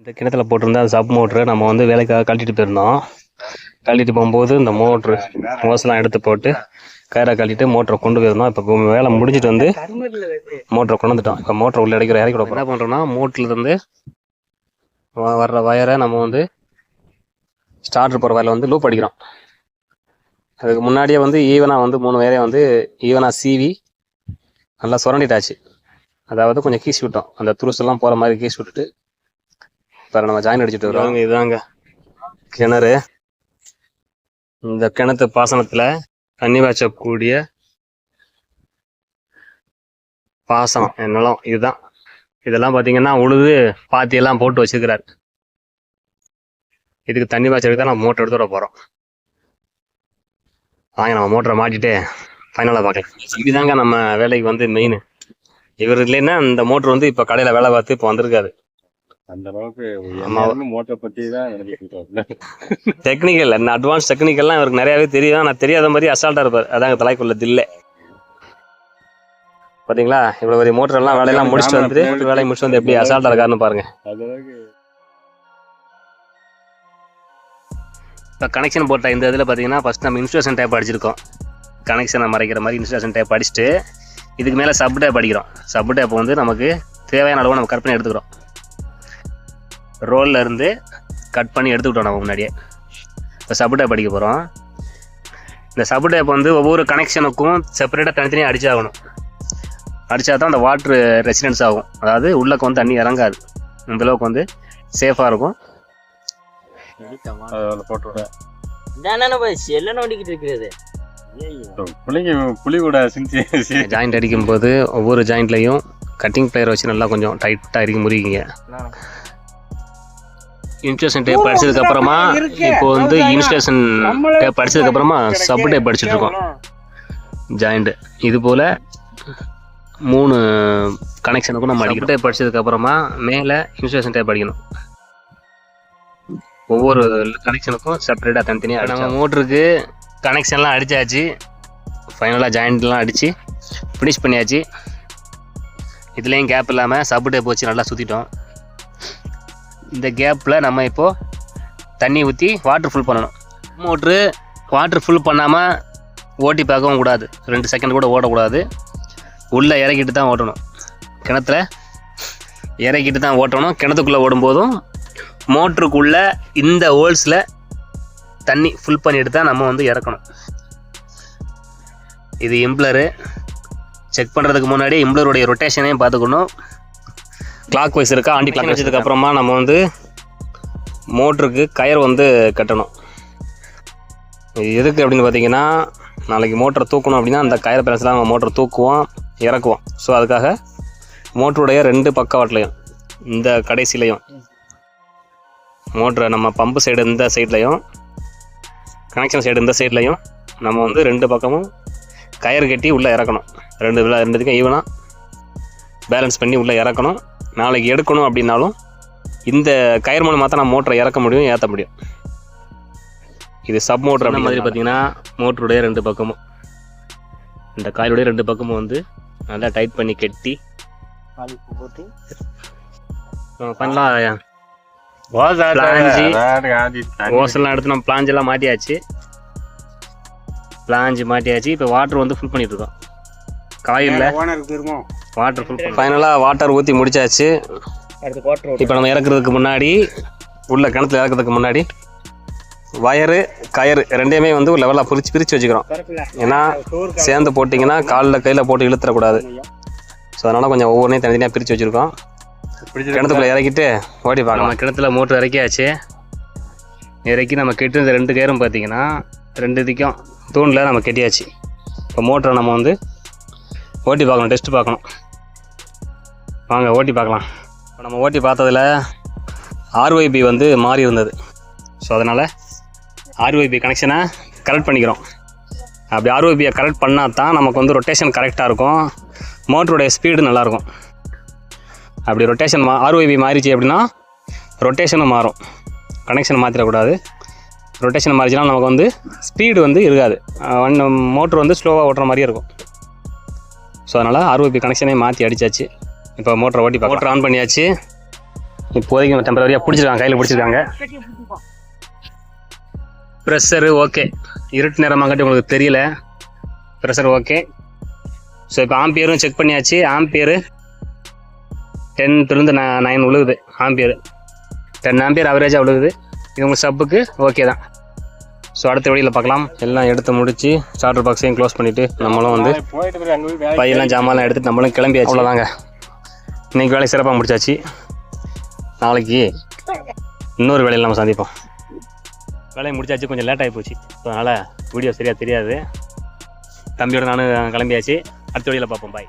இந்த கிணத்துல போட்டிருந்த அந்த சப் மோட்ரு நம்ம வந்து வேலைக்காக கழட்டிட்டு போயிருந்தோம். கழட்டிட்டு போகும்போது இந்த மோட்ரு ஓசெல்லாம் எடுத்து போட்டு கயிறை கழட்டிட்டு மோட்டரை கொண்டு போயிருந்தோம். இப்போ வேலை முடிஞ்சிட்டு வந்து மோட்டரை கொண்டு இப்போ மோட்டரை உள்ள இறக்கிற இறக்கி விட என்ன பண்ணுறோம்னா மோட்டர்லேருந்து வர்ற வயரை நம்ம வந்து ஸ்டார்டர் போகிற வயரில் வந்து லூப் அடிக்கிறோம். அதுக்கு முன்னாடியே வந்து ஈவனாக வந்து மூணு வயரையும் வந்து ஈவனாக சீவி நல்லா சுரண்டிட்டாச்சு. அதாவது கொஞ்சம் கீசி விட்டோம். அந்த துருசெல்லாம் போகிற மாதிரி கீசி விட்டுட்டு இப்போ நம்ம ஜாயின் அடிச்சுட்டு வரோம் இதுதாங்க கிணறு. இந்த கிணத்து பாசனத்தில் தண்ணி பாய்ச்சக்கூடிய பாசனம் என் நிலம் இதுதான். இதெல்லாம் பார்த்தீங்கன்னா உழுது பாத்தியெல்லாம் போட்டு வச்சிருக்கிறாரு. இதுக்கு தண்ணி பாய்ச்சலுக்கு தான் நம்ம மோட்டர் எடுத்து வர போகிறோம் வாங்க நம்ம மோட்டரை மாட்டிட்டு ஃபைனலாக பார்க்கலாம். இதுதாங்க நம்ம வேலைக்கு வந்து மெயின் இவர் இல்லைன்னா இந்த மோட்டர் வந்து இப்போ கடையில் வேலை பார்த்து இப்போ வந்திருக்காரு. அந்த அளவுக்கு. மோட்டரை பத்தி தான். டெக்னிக்கல் இந்த அட்வான்ஸ் டெக்னிக்கல்லாம் இவருக்கு நிறையாவே தெரியும். நான் தெரியாத மாதிரி அசால்ட்டாக இருப்பார். அதாங்க தலைக்குள்ள தில்லை. பார்த்தீங்களா இவ்வளோ பெரிய மோட்டர் எல்லாம் வேலையெல்லாம் முடிச்சுட்டு வந்துட்டு வேலையை முடிச்சுட்டு வந்து எப்படி அசால்ட்டாக இருக்காருன்னு பாருங்க. இப்போ கனெக்ஷன் போட்ட இந்த இதில் பார்த்தீங்கன்னா ஃபஸ்ட் நம்ம இன்ஸ்டலேஷன் டேப் அடிச்சிருக்கோம். கனெக்ஷனை மறைக்கிற மாதிரி இன்ஸ்டலேஷன் டேப் அடிச்சுட்டு இதுக்கு மேலே சப் டேப் அடிக்கிறோம். சப் டேப் வந்து நமக்கு தேவையான அளவு நம்ம பண்ணி எடுத்துக்கிறோம். ரோல்ல இருந்து கட் பண்ணி எடுத்துக்கிட்டோம் நம்ம முன்னாடியே. இப்போ சப் டேப் அடிக்க போகிறோம் இந்த சப் டேப் வந்து ஒவ்வொரு கனெக்ஷனுக்கும் செப்பரேட்டாக தனித்தனியாக அடிச்சாகணும் அடித்தா தான் அந்த வாட்ரு ரெசிடென்ஸ் ஆகும். அதாவது உள்ளக்கு வந்து தண்ணி இறங்காது. இந்த அளவுக்கு வந்து சேஃபாக இருக்கும். ஜாயிண்ட் அடிக்கும்போது ஒவ்வொரு ஜாயிண்ட்லையும் கட்டிங் பிளேயர் வச்சு நல்லா கொஞ்சம் டைட்டாக இறுக்கி முறிக்கிங்க. இன்ஸ்டேஷன் டேப் அடிச்சதுக்கு அப்புறமா இப்போ வந்து இன்ஸ்டேஷன் டேப் அடிச்சதுக்கு அப்புறமா சப் டேப் அடிச்சிட்டு இருக்கோம். ஜாயிண்ட் இது போல மூணு கனெக்ஷனுக்கும் நம்ம அடிக்கணும் டேப் அடிச்சதுக்கு அப்புறமா மேலே இன்ஸ்டேஷன் டேப் அடிக்கணும் ஒவ்வொரு கனெக்ஷனுக்கும் செப்பரேட்டாக தனித்தனியாக நம்ம மோட்டருக்கு கனெக்ஷன்லாம் அடிச்சாச்சு. ஃபைனலாக ஜாயிண்ட்லாம் அடித்து ஃபினிஷ் பண்ணியாச்சு. இதுலேயும் கேப் இல்லாமல் சப்பு டேப் வச்சு நல்லா சுற்றிட்டோம் இந்த கேப்பில் நம்ம இப்போது தண்ணி ஊற்றி வாட்டர் ஃபுல் பண்ணணும். மோட்ரு வாட்டர் ஃபுல் பண்ணாமல் ஓட்டி பார்க்கவும் கூடாது. ரெண்டு செகண்ட் கூட ஓடக்கூடாது. உள்ளே இறக்கிட்டு தான் ஓட்டணும். கிணத்துல இறக்கிட்டு தான் ஓட்டணும். கிணத்துக்குள்ளே ஓடும்போதும் மோட்ருக்குள்ளே இந்த ஹோல்ஸில் தண்ணி ஃபுல் பண்ணிட்டு தான் நம்ம வந்து இறக்கணும். இது இம்ப்ளரு. செக் பண்ணுறதுக்கு முன்னாடி இம்ப்ளருடைய ரொட்டேஷனையும் பார்த்துக்கணும். கிளாக் வைஸ் இருக்கா? ஆண்டி கிளாக் வச்சதுக்கு அப்புறமா நம்ம வந்து மோட்ருக்கு கயர் வந்து கட்டணும். இது எதுக்கு அப்படின்னு பார்த்தீங்கன்னா நாளைக்கு மோட்டரை தூக்கணும் அப்படின்னா அந்த கயர் பேலன்ஸ்லாம் நம்ம மோட்டர் தூக்குவோம் இறக்குவோம். ஸோ அதுக்காக மோட்டருடைய ரெண்டு பக்கவாட்லையும் இந்த கடைசிலையும் மோட்டரை நம்ம பம்பு சைடு இந்த சைட்லையும் கனெக்ஷன் சைடு இந்த சைட்லையும் நம்ம வந்து ரெண்டு பக்கமும் கயிறு கட்டி உள்ளே இறக்கணும். ரெண்டு ரெண்டுத்துக்கும் ஈவனாக பேலன்ஸ் பண்ணி உள்ளே இறக்கணும். நாளைக்கு எடுக்கணும் அப்படின்னாலும் இந்த கயிறு மூலமாக தான் நம்ம மோட்டரை இறக்க முடியும் ஏற்ற முடியும். இது சப் மோட்டர் அந்த மாதிரி பார்த்தீங்கன்னா மோட்டருடைய ரெண்டு பக்கமும். இந்த காயிலுடைய ரெண்டு பக்கமும் வந்து நல்லா டைட் பண்ணி கட்டி. பண்ணலாம் ஓசெல்லாம் எடுத்து நம்ம பிளாஞ்ச் எல்லாம் மாட்டியாச்சு. பிளாஞ்ச் மாட்டியாச்சு. இப்போ வாட்டர் வந்து ஃபுல் பண்ணிட்டு இருக்கோம். காயிலில். வாட்டர் ஃபுல் ஃபைனலாக வாட்டர் ஊற்றி முடிச்சாச்சு. இப்போ நம்ம இறக்குறதுக்கு முன்னாடி உள்ள கிணத்துல இறக்குறதுக்கு முன்னாடி வயரு கயறு ரெண்டையுமே வந்து ஒரு லெவலாக பிரித்து பிரித்து வச்சுக்கிறோம். ஏன்னா சேர்ந்து போட்டிங்கன்னா காலில் கையில் போட்டு இழுத்துறக்கூடாது ஸோ அதனால் கொஞ்சம் ஒவ்வொன்றையும் தனித்தனியாக பிரித்து வச்சுருக்கோம். கிணத்துக்குள்ளே இறக்கிட்டு ஓடி பார்க்கலாம். நம்ம கிணத்துல மோட்டர் இறக்கியாச்சு. இறக்கி நம்ம கெட்டிருந்த ரெண்டு கயிறும் பார்த்தீங்கன்னா ரெண்டு இதுக்கும் தூணில் நம்ம கெட்டியாச்சு. இப்போ மோட்டரை நம்ம வந்து ஓட்டி பார்க்கணும் டெஸ்ட் பார்க்கணும். வாங்க ஓட்டி பார்க்கலாம். இப்போ நம்ம ஓட்டி பார்த்ததுல ஆர்ஒய்பி வந்து மாறி இருந்தது. ஸோ அதனால் ஆர்ஒய்பி கனெக்ஷனை கரெக்ட் பண்ணிக்கிறோம். அப்படி ஆர்ஒய்பியை கரெக்ட் பண்ணால் தான் நமக்கு வந்து ரொட்டேஷன் கரெக்டாக இருக்கும். மோட்டருடைய ஸ்பீடு நல்லாயிருக்கும் அப்படி ரொட்டேஷன் மா ஆர்ஒய்பி மாறிச்சு அப்படின்னா ரொட்டேஷனும் மாறும். கனெக்ஷன் மாற்றிடக்கூடாது ரொட்டேஷன் மாறிச்சுன்னா நமக்கு வந்து ஸ்பீடு வந்து இருக்காது. ஒன் மோட்ரு வந்து ஸ்லோவாக ஓட்டுற மாதிரியே இருக்கும். ஸோ அதனால் ஆர்ஓபி கனெக்ஷனே மாற்றி அடிச்சாச்சு. இப்போ மோட்டரை ஓட்டி மோட்டர் ஆன் பண்ணியாச்சு. இப்போதைக்கு டெம்பரரியாக பிடிச்சிருக்காங்க கையில் பிடிச்சிருக்காங்க. ப்ரெஷரு ஓகே இருட்டு நேரமாங்காட்டி உங்களுக்கு தெரியல. ப்ரெஷர் ஓகே ஸோ இப்போ ஆம்பியரும் செக் பண்ணியாச்சு. ஆம்பியரு டென்த்துலேருந்து நைன் விழுகுது ஆம்பியர் டென் ஆம்பியர் அவரேஜாக விழுகுது இது உங்கள் சப்புக்கு ஓகே தான். ஸோ அடுத்த வழியில் பார்க்கலாம். எல்லாம் எடுத்து முடிச்சு ஸ்டார்டர் பாக்ஸையும் க்ளோஸ் பண்ணிவிட்டு நம்மளும் வந்து பையெல்லாம் ஜாமான்லாம் எடுத்துட்டு நம்மளும் கிளம்பியாச்சு. அவ்வளோதாங்க இன்னைக்கு வேலை சிறப்பாக முடிச்சாச்சு. நாளைக்கு இன்னொரு வேலையில் நம்ம சந்திப்போம். வேலையை முடிச்சாச்சு கொஞ்சம் லேட் ஆகி போச்சு ஸோ அதனால் வீடியோ சரியாக தெரியாது. தம்பியோட நானும் கிளம்பியாச்சு. அடுத்த வழியில் பார்ப்போம். பாய்